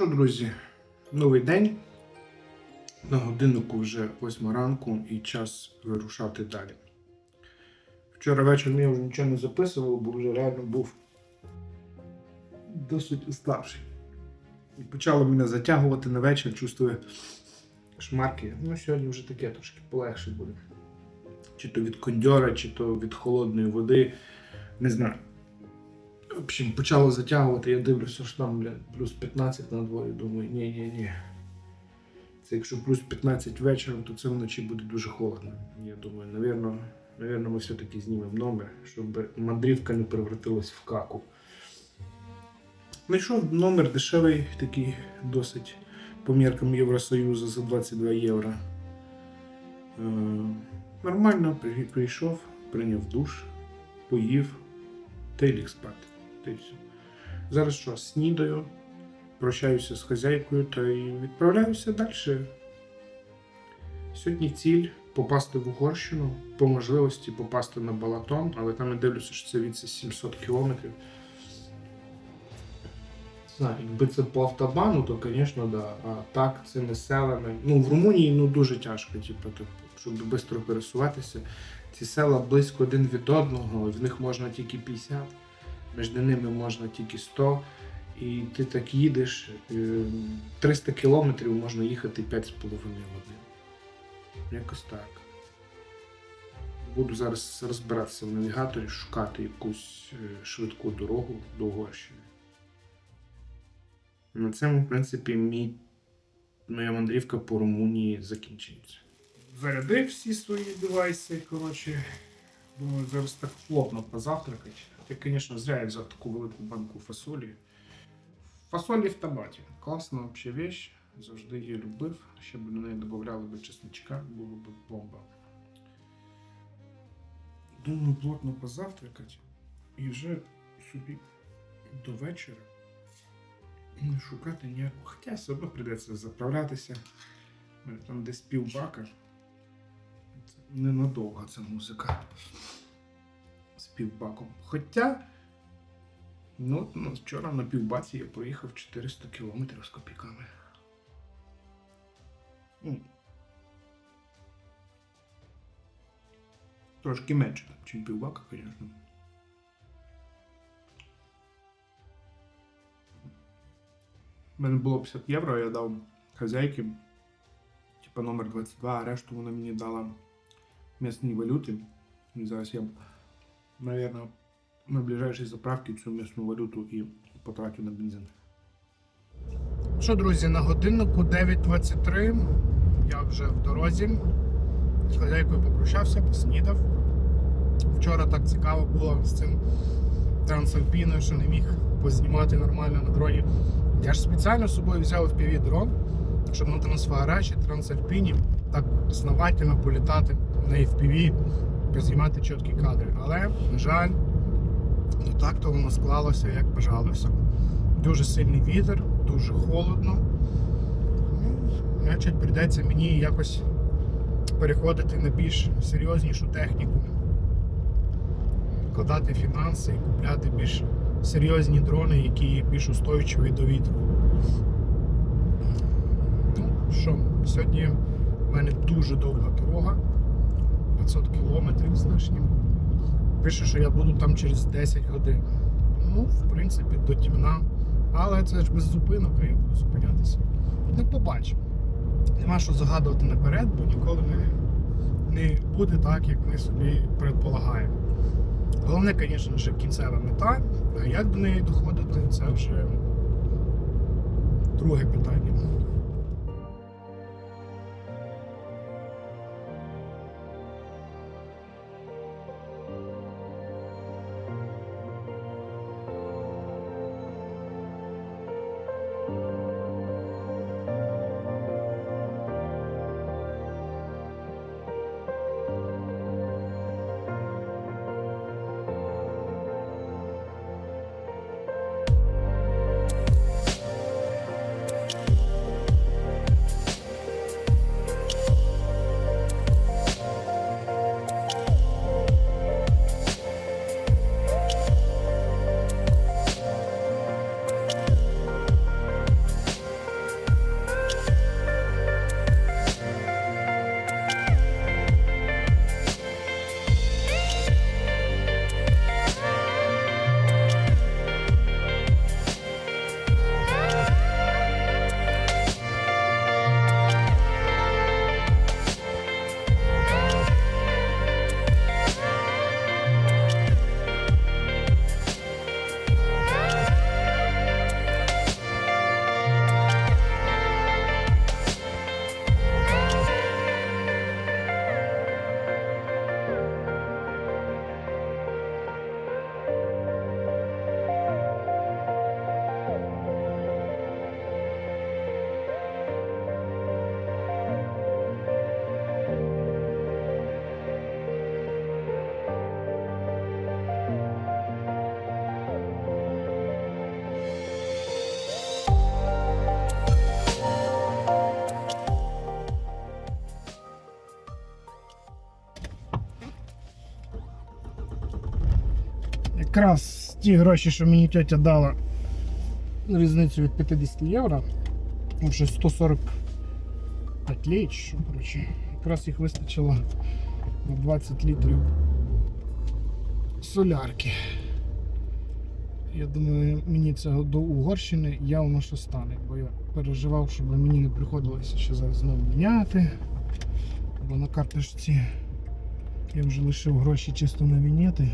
Що, друзі, новий день. На годиннику вже 8 ранку і час вирушати далі. Вчора вечором я вже нічого не записував, бо вже реально був досить уставший. І почало мене затягувати на вечір, чувствую шмарки. Ну, сьогодні вже таке трошки полегше буде. Чи то від кондьора, чи то від холодної води. Не знаю. Общем, почало затягувати, я дивлюся, що там бля, плюс 15 на дворі. Думаю, ні, ні, ні. Це якщо плюс 15 вечором, то це вночі буде дуже холодно. Я думаю, навірно, навірно, ми все-таки знімемо номер, щоб мандрівка не превратилась в каку. Знайшов номер дешевий, такий досить по міркам Євросоюзу за 22 євро. Е, нормально, прийшов, прийняв душ, поїв, та ліг спати. Все. Зараз що, снідаю, прощаюся з хазяйкою та й відправляюся далі. Сьогодні ціль попасти в Угорщину, по можливості попасти на Балатон, але там я дивлюся, що це від 700 кілометрів. Знаю, якби це по автобану, то, звісно, да. А так, цими селами. Ну, в Румунії ну, дуже тяжко, типу, щоб швидко пересуватися. Ці села близько один від одного, в них можна тільки 50, між ними можна тільки 100. І ти так їдеш, е, 300 кілометрів можна їхати 5,5 годин. Якось так. Буду зараз розбиратися в навігаторі, шукати якусь е, швидку дорогу до Угорщини. На цьому, в принципі, мій, моя мандрівка по Румунії закінчується. Зарядив всі свої девайси, коротше. Думаю, зараз так плотно позавтракати. Я, звісно, зря я взяв таку велику банку фасолі. Фасолі в табаті. Класна взагалі вещь. Завжди її любив. Ще б до неї додавали б чесничка, було б бомба. Думаю, плотно позавтракати. І вже собі до вечора шукати ніякого. Хоча все одно прийдеться заправлятися. Там десь півбака. Ненадовго ця музика. Півбаком. Хоча. Ну, ну, вчора на півбаці я проїхав 400 кілометрів з копійками. Трошки менше, ніж півбака, звісно. У мене було 50 євро, я дав хазяйки, типа номер 22, а решту вона мені дала м'ясні валюти. Зараз я, мабуть, на ближайшій заправці цю м'ясну валюту і потратю на бензин. Що, друзі, на годиннику 9.23. Я вже в дорозі. З хазяйкою попрощався, поснідав. Вчора так цікаво було з цим трансальпіною, що не міг познімати нормально на дроні. Я ж спеціально з собою взяв FPV дрон, щоб на трансфагараші, трансальпіні так основательно політати на FPV, познімати чіткі кадри. Але, на жаль, не так то воно склалося, як бажалося. Дуже сильний вітер, дуже холодно. Ну, Значить, прийдеться мені якось переходити на більш серйознішу техніку, вкладати фінанси і купляти більш серйозні дрони, які більш устойчиві до вітру. Ну що, сьогодні в мене дуже довга дорога, 500 кілометрів з лишнім. Пише, що я буду там через 10 годин. Ну, в принципі, до тімна. Але це ж без зупинок, а я буду зупинятися. Ну, побачимо. Нема що загадувати наперед, бо ніколи не, не буде так, як ми собі предполагаємо. Головне, звісно ж, кінцева мета, а як до неї доходити, це вже друге питання. Якраз ті гроші, що мені тетя дала різницю від 50 євро. Там ще 145 лей, чи що, коротше. Якраз їх вистачило на 20 літрів солярки. Я думаю, мені цього до Угорщини явно що стане, бо я переживав, щоб мені не приходилося ще зараз знову міняти. Бо на карточці я вже лишив гроші чисто на вінети.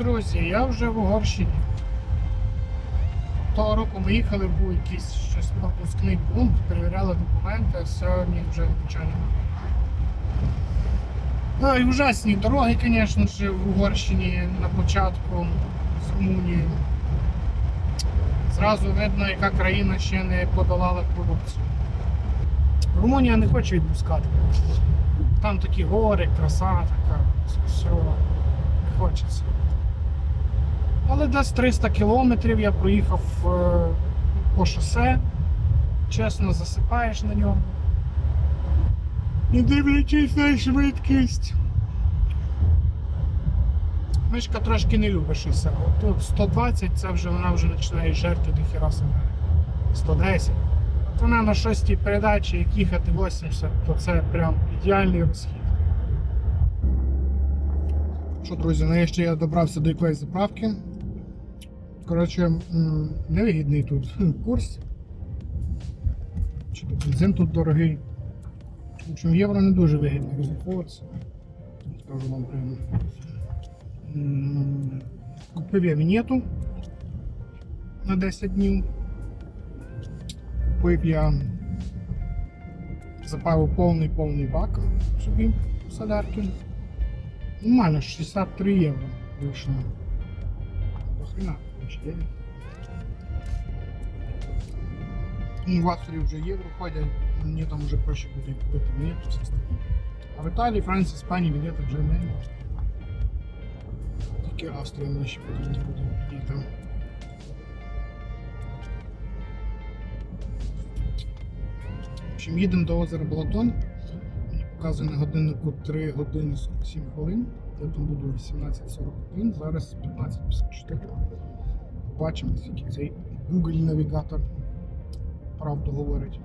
Друзі, я вже в Угорщині. Того року ми їхали, був якийсь щось пропускний пункт, перевіряли документи, а сьогодні вже нічого немає. Ну і ужасні дороги, звісно ж, в Угорщині на початку з Румунії. Зразу видно, яка країна ще не подолала корупцію. Румунія не хоче відпускати. Там такі гори, краса така, все не хочеться. Але десь 300 кілометрів я проїхав е, по шосе. Чесно, засипаєш на ньому. Не дивлячись на швидкість. Мишка трошки не любить шосе. От Тут 120 це вже вона вже починає жерти до хіра себе. 110. От вона на шостій передачі, як їхати 80, то це прям ідеальний розхід. Що, друзі, нарешті я добрався до якоїсь заправки. Коротше, невигідний тут курс. Чи то бензин тут дорогий. В общем, євро не дуже вигідно розраховуватися. Скажу вам прямо. Купив я вінету на 10 днів. Купив я запавив повний повний бак собі солярки. Нормально, 63 євро вийшло. До хрена, в Австрії вже євро ходять, мені там вже проще буде купити остальне. А в Італії, Франції, Іспанії білети вже не. Тільки Австрія мені ще потрібно буде і там. В общем, їдемо до озера Балатон. Показує на годиннику 3 години 47 хвилин. Я там буду 18.41, зараз 15.54. Побачимо, скільки цей Google навігатор правду говорить.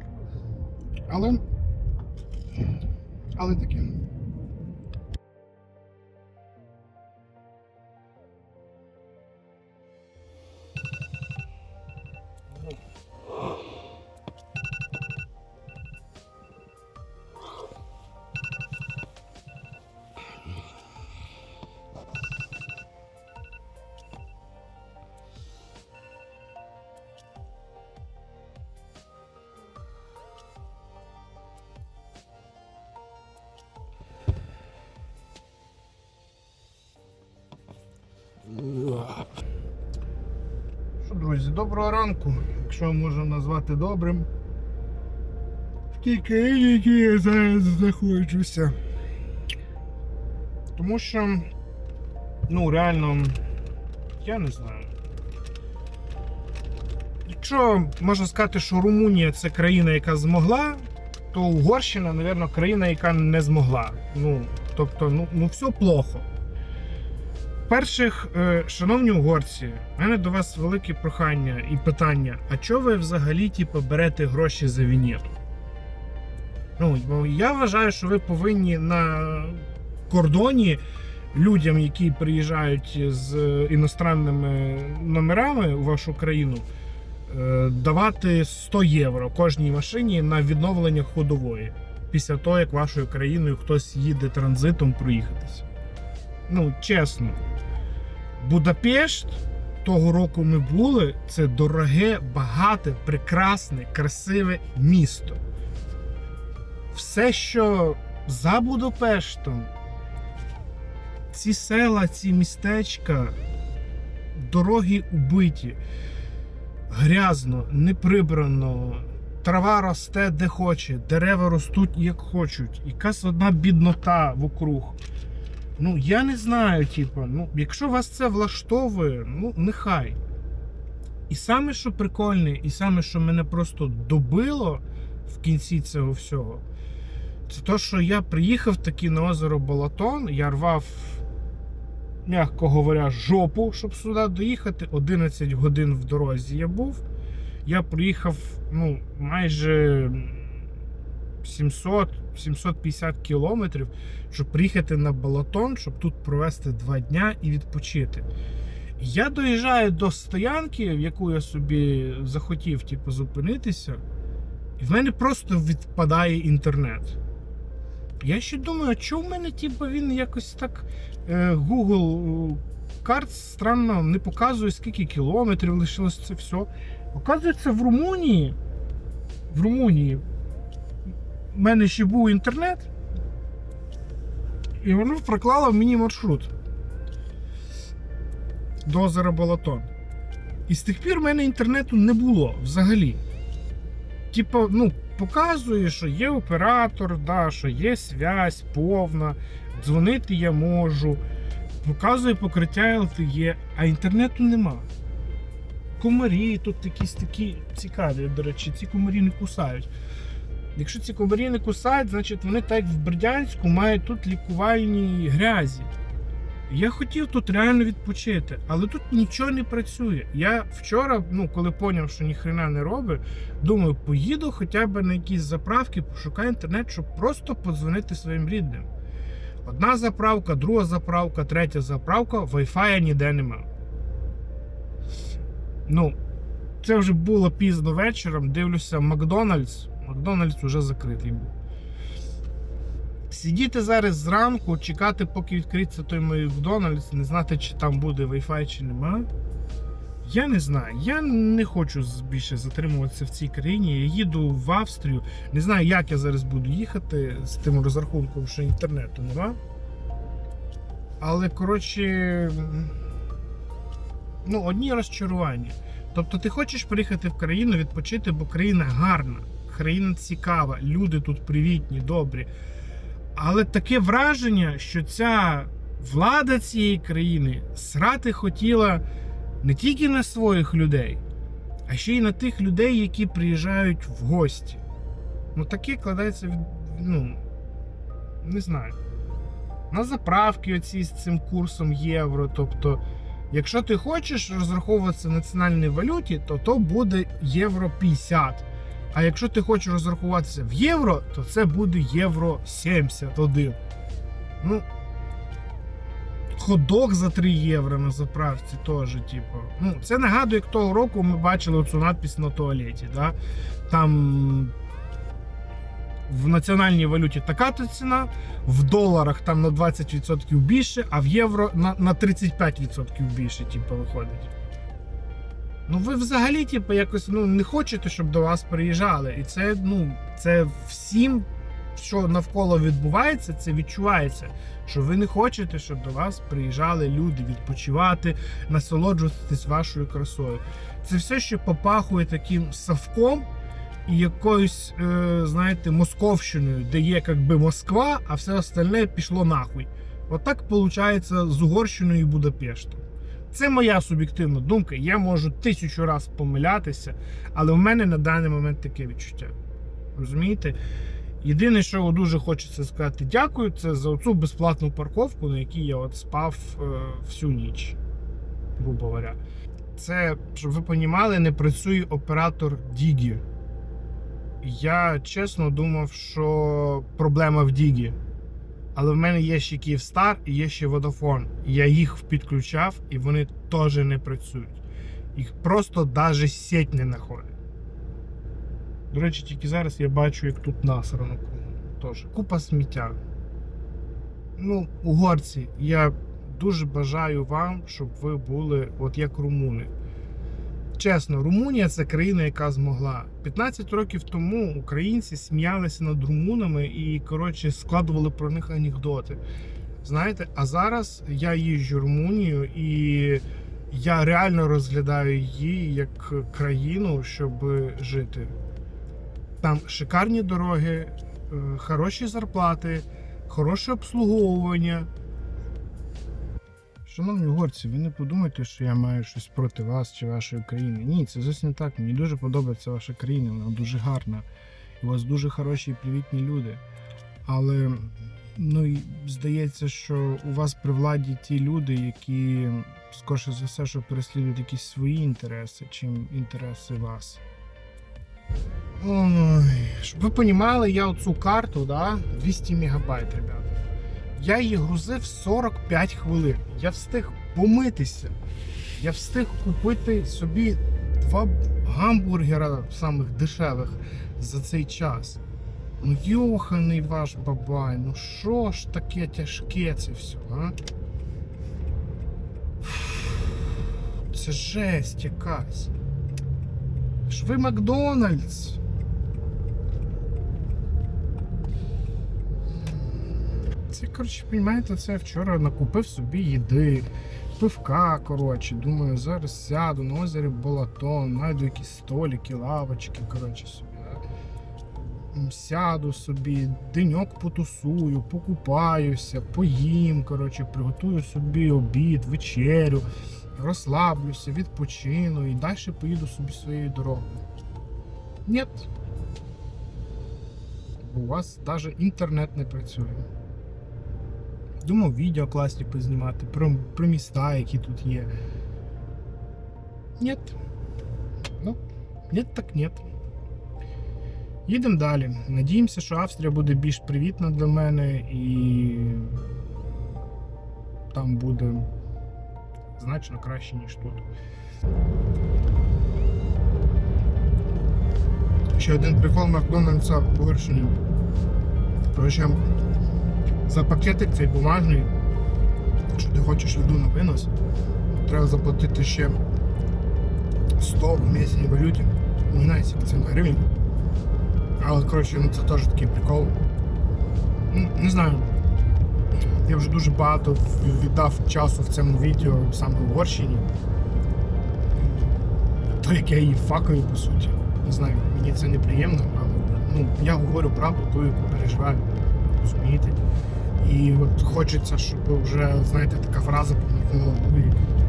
Але. Але таке. Доброго ранку, якщо можна назвати добрим. В тій країні, в якій я зараз знаходжуся. Тому що, ну реально, я не знаю. Якщо можна сказати, що Румунія це країна, яка змогла, то Угорщина, мабуть, країна, яка не змогла. Ну, тобто, ну, ну все плохо. Перших, е, шановні угорці, в мене до вас велике прохання і питання: а чого ви взагалі типу, берете гроші за вінєту? Ну, бо я вважаю, що ви повинні на кордоні людям, які приїжджають з іностранними номерами у вашу країну, е, давати 100 євро кожній машині на відновлення ходової після того, як вашою країною хтось їде транзитом проїхатися. Ну, чесно, Будапешт того року ми були. Це дороге, багате, прекрасне, красиве місто. Все, що за Будапештом, ці села, ці містечка, дороги убиті, грязно, не прибрано, трава росте де хоче, дерева ростуть як хочуть. Якась одна біднота вокруг. Ну, я не знаю, типу, ну, якщо вас це влаштовує, ну, нехай. І саме, що прикольне, і саме, що мене просто добило в кінці цього всього, це то, що я приїхав таки на озеро Балатон, я рвав, м'яко говоря, жопу, щоб сюди доїхати. 11 годин в дорозі я був. Я проїхав ну, майже 700-750 кілометрів, щоб приїхати на Балатон, щоб тут провести два дня і відпочити. Я доїжджаю до стоянки, в яку я собі захотів типу, зупинитися, і в мене просто відпадає інтернет. Я ще думаю, а чому в мене типу, він якось так е, Google е, карт странно не показує, скільки кілометрів лишилось це все. Оказується, в Румунії. В Румунії в мене ще був інтернет, і воно проклало мені маршрут до озера Балатон. І з тих пір в мене інтернету не було взагалі. Типу, ну, показує, що є оператор, да, що є связь повна, дзвонити я можу, показує покриття LTE, а інтернету нема. Комарі тут якісь такі цікаві, до речі, ці комарі не кусають. Якщо ці комарі не кусають, значить вони так як в Бердянську мають тут лікувальні грязі. Я хотів тут реально відпочити, але тут нічого не працює. Я вчора, ну коли поняв, що ніхрена не робить, думаю, поїду хоча б на якісь заправки, пошукаю інтернет, щоб просто подзвонити своїм рідним. Одна заправка, друга заправка, третя заправка, Wi-Fi ніде нема. Ну, це вже було пізно вечором. Дивлюся, Макдональдс. Макдональдс вже закритий був. Сидіти зараз зранку, чекати, поки відкриється той Макдональдс, не знати, чи там буде Wi-Fi, чи нема. Я не знаю. Я не хочу більше затримуватися в цій країні. Я їду в Австрію. Не знаю, як я зараз буду їхати з тим розрахунком, що інтернету нема. Але, коротше, ну, одні розчарування. Тобто ти хочеш приїхати в країну відпочити, бо країна гарна, країна цікава, люди тут привітні, добрі. Але таке враження, що ця влада цієї країни срати хотіла не тільки на своїх людей, а ще й на тих людей, які приїжджають в гості. Ну таке кладається від. Ну, не знаю. На заправки оці з цим курсом євро. Тобто, якщо ти хочеш розраховуватися в національній валюті, то то буде євро 50. А якщо ти хочеш розрахуватися в євро, то це буде євро 71. Ну, ходок за 3 євро на заправці теж, типу. Ну, це нагадує, як того року ми бачили оцю надпись на туалеті. Да? Там в національній валюті така то ціна, в доларах там на 20% більше, а в євро на, на 35% більше, типу, виходить. Ну, ви взагалі, типу, якось ну, не хочете, щоб до вас приїжджали. І це, ну, це всім, що навколо відбувається, це відчувається. Що ви не хочете, щоб до вас приїжджали люди відпочивати, насолоджуватись вашою красою. Це все ще попахує таким совком і якоюсь, е, знаєте, московщиною, де є як би Москва, а все остальне пішло нахуй. Отак виходить з Угорщиною і Будапештом. Це моя суб'єктивна думка. Я можу тисячу раз помилятися, але в мене на даний момент таке відчуття. Розумієте? Єдине, що дуже хочеться сказати дякую, це за оцю безплатну парковку, на якій я от спав е, всю ніч, грубо говоря. Це, щоб ви понімали, не працює оператор Дігі. Я чесно думав, що проблема в Дігі. Але в мене є ще Київстар і є ще Vodafone. Я їх підключав і вони теж не працюють. Їх просто навіть сеть не знаходить. До речі, тільки зараз я бачу, як тут насрано. Теж. Купа сміття. Ну, угорці, я дуже бажаю вам, щоб ви були от як румуни. Чесно, Румунія це країна, яка змогла. 15 років тому українці сміялися над румунами і, коротше, складували про них анекдоти. Знаєте, а зараз я їжджу Румунію і я реально розглядаю її як країну, щоб жити. Там шикарні дороги, е, хороші зарплати, хороше обслуговування. Шановні угорці, ви не подумайте, що я маю щось проти вас чи вашої країни. Ні, це зовсім не так. Мені дуже подобається ваша країна, вона дуже гарна. У вас дуже хороші і привітні люди. Але ну, здається, що у вас при владі ті люди, які скорше за все, що переслідують якісь свої інтереси, чим інтереси вас. Ой, щоб ви розуміли, я оцю карту, да, 200 мегабайт, ребята. Я її грузив 45 хвилин. Я встиг помитися. Я встиг купити собі два гамбургера самих дешевих за цей час. Ну йоханий ваш бабай, ну що ж таке тяжке це все, а? Це жесть якась. Ж ви Макдональдс. Коротше, розумієте, це я вчора накупив собі їди, пивка, коротше. Думаю, зараз сяду на озері Балатон, знайду якісь столики, лавочки, коротше, собі. Сяду собі, деньок потусую, покупаюся, поїм, коротше, приготую собі обід, вечерю, розслаблюся, відпочину і далі поїду собі своєю дорогою. Ні. У вас навіть інтернет не працює. Думав відео класні познімати про, про міста, які тут є. Нет. Ну, нет так нет. Їдемо далі. Надіємося, що Австрія буде більш привітна для мене і там буде значно краще, ніж тут. Ще один прикол Макдональдса Угорщині. Короче, за пакетик цей бумажний, якщо ти хочеш їду на винос, треба заплатити ще 100 в місній валюті. Не знаю, скільки це на гривень. Але коротше, ну це теж такий прикол. Ну, Не знаю. Я вже дуже багато віддав часу в цьому відео саме в Угорщині. То як я її факаю, по суті. Не знаю, мені це неприємно, але ну, я говорю правду, ту, яку переживаю. Розумієте? І от хочеться, щоб вже, знаєте, така фраза помітила, ви,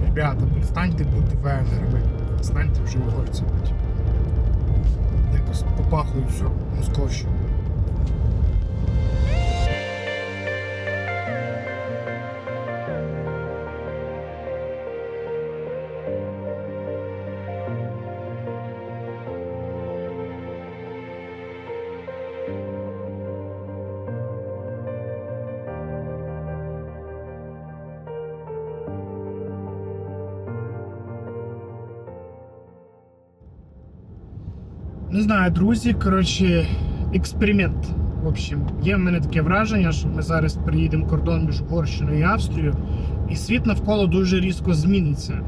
ребята, перестаньте бути венгерами, станьте вже угорцями. Якось попахую все московщину. Не знаю, друзі, коротше, експеримент. В общем, є в мене таке враження, що ми зараз приїдемо кордон між Угорщиною і Австрією, і світ навколо дуже різко зміниться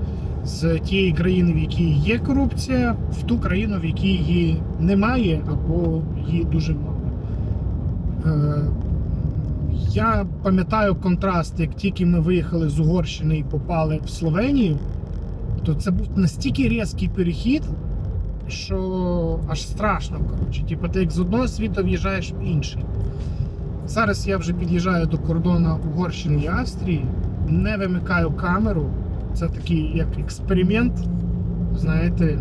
з тієї країни, в якій є корупція, в ту країну, в якій її немає, або її дуже мало. Е, я пам'ятаю контраст, як тільки ми виїхали з Угорщини і попали в Словенію, то це був настільки різкий перехід, що аж страшно. Коротше. Типу, ти як з одного світу в'їжджаєш в інший. Зараз я вже під'їжджаю до кордону Угорщини і Австрії, не вимикаю камеру. Це такий як експеримент, знаєте.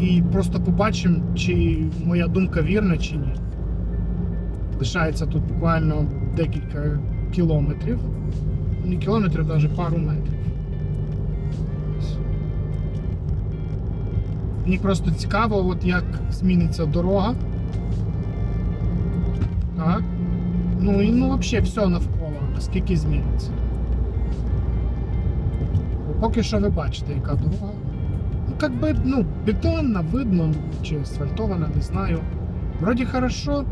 І просто побачимо, чи моя думка вірна, чи ні. Лишається тут буквально декілька кілометрів. Не кілометрів, навіть пару метрів. Мені просто цікаво, от як зміниться дорога. Так. Ну і ну взагалі все навколо, наскільки зміниться. Поки що ви бачите, яка дорога. Ну, як би, ну, бетонна, видно, чи асфальтована, не знаю. Вроді хорошо.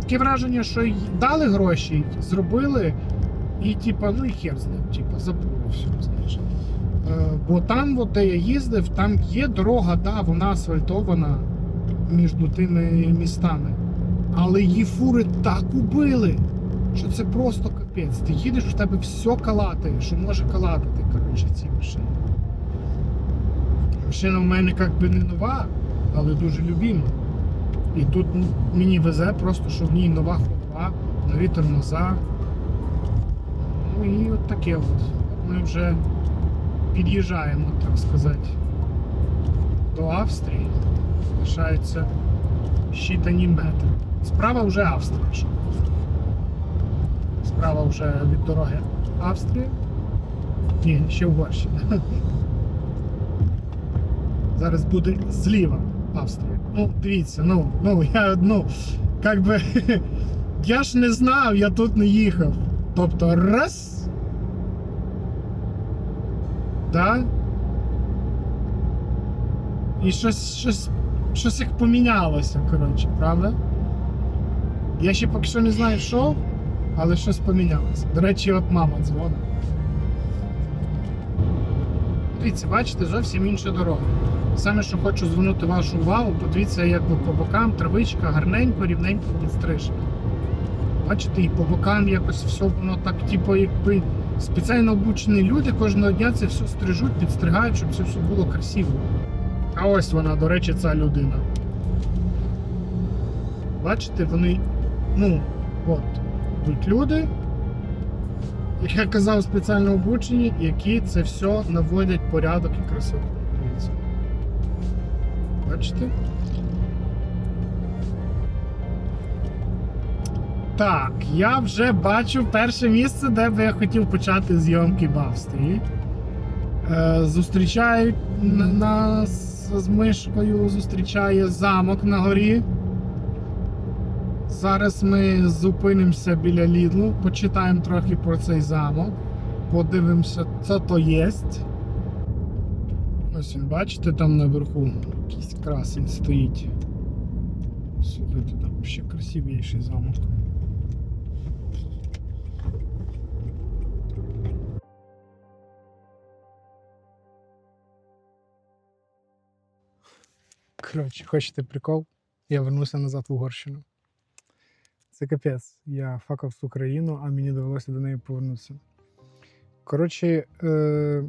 Таке враження, що дали гроші, зробили, і типа, ну і хер з ним, типа, забули все, бо там, от, де я їздив, там є дорога, да, вона асфальтована між тими містами. Але її фури так убили, що це просто капець. Ти їдеш, в тебе все калатає, що може калатати, коротше, ці машини. Машина в мене як би не нова, але дуже любима. І тут мені везе просто, що в ній нова ходова, нові тормоза. Ну і от таке от. Ми вже під'їжджаємо, так сказати, до Австрії. Лишається щитані метри. Справа вже Австрія. Справа вже від дороги Австрія. Ні, ще Угорщина. Зараз буде зліва Австрія. Ну, дивіться, ну, ну, я, ну, як би, я ж не знав, я тут не їхав. Тобто, раз. Да? І щось, щось, щось як помінялося, коротше, правда? Я ще поки що не знаю, що, але щось помінялося. До речі, от мама дзвонить. Дивіться, бачите, зовсім інша дорога. Саме, що хочу звернути вашу увагу, подивіться, як по бокам травичка гарненько, рівненько підстрижена. Бачите, і по бокам якось все воно так, типу, якби спеціально обучені люди кожного дня це все стрижуть, підстригають, щоб це все було красиво. А ось вона, до речі, ця людина. Бачите, вони, ну, от, тут люди, як я казав, спеціально обучені, які це все наводять порядок і красоту. Бачите? Так, я вже бачу перше місце, де би я хотів почати зйомки в Австрії. Е, зустрічають нас з мишкою, зустрічає замок на горі. Зараз ми зупинимося біля Лідлу, почитаємо трохи про цей замок, подивимося, що то є. Ось він, бачите, там наверху якийсь красень стоїть. Слухайте, там ще красивіший замок. Коротше, хочете прикол? Я вернувся назад в Угорщину. Це капець. Я факав цю країну, а мені довелося до неї повернутися. Коротше, е,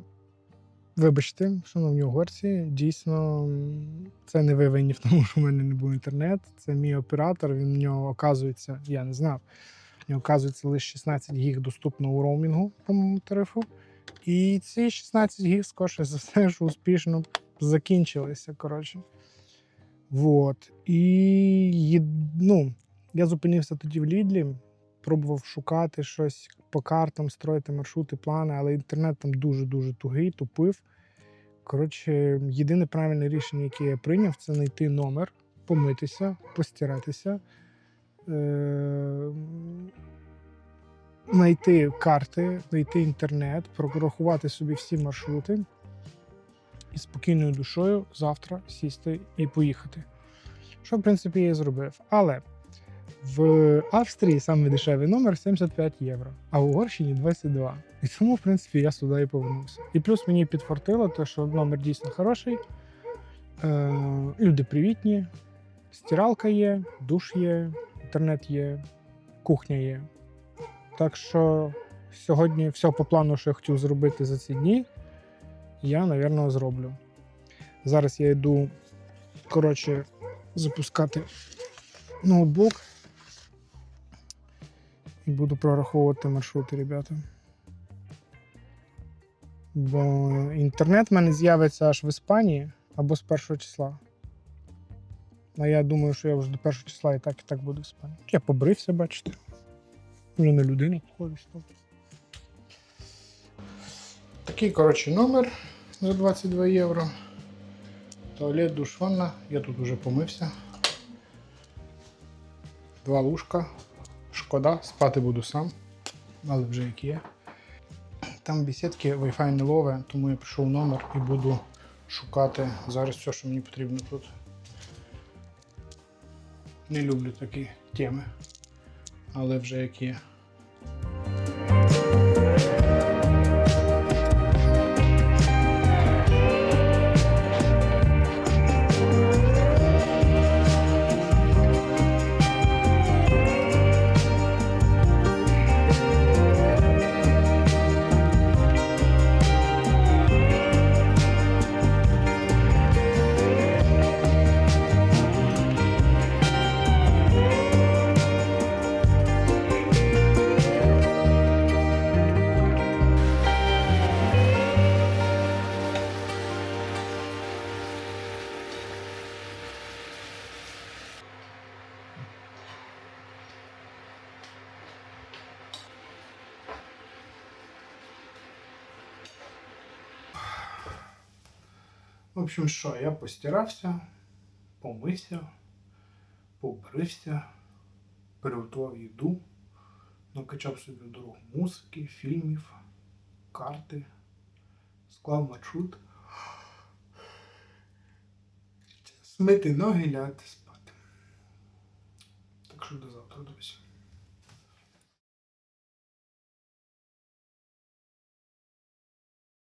вибачте, шановні угорці, дійсно, це не ви винні в тому, що в мене не був інтернет. Це мій оператор, він в нього оказується, я не знав. В нього оказується лише 16 гіг доступно у роумінгу по моєму тарифу. І ці 16 гіг, скорше за все, що успішно закінчилися. Коротше. Вот. І ну, я зупинився тоді в Лідлі, пробував шукати щось по картам, строїти маршрути, плани, але інтернет там дуже-дуже тугий, тупив. Коротше, єдине правильне рішення, яке я прийняв, це знайти номер, помитися, постиратися, е- знайти карти, знайти інтернет, прорахувати собі всі маршрути і спокійною душою завтра сісти і поїхати. Що, в принципі, я і зробив. Але в Австрії саме дешевий номер 75 євро, а в Угорщині 22. І тому, в принципі, я сюди і повернувся. І плюс мені підфартило, те, що номер дійсно хороший. Е, люди привітні, стиралка є, душ є, інтернет є, кухня є. Так що сьогодні все по плану, що я хотів зробити за ці дні, я, напевно, зроблю. Зараз я йду, коротше, запускати ноутбук і буду прораховувати маршрути, ребята. Бо інтернет в мене з'явиться аж в Іспанії або з першого числа. А я думаю, що я вже до першого числа і так і так буду в Іспанії. Я побрився, бачите. Вже на людину став. Такий, коротше, номер за 22 євро. Туалет, душ, ванна. Я тут уже помився. Два лужка, шкода, спати буду сам, але вже як є. Там бесідки Wi-Fi не лове, тому я прийшов номер і буду шукати зараз все, що мені потрібно тут. Не люблю такі теми, але вже як є. В общем, що, я постирався, помився, побрився, приготував їду, накачав собі дорогу музики, фільмів, карти, склав маршрут. Смити ноги, лягати спати. Так що до завтра, друзі.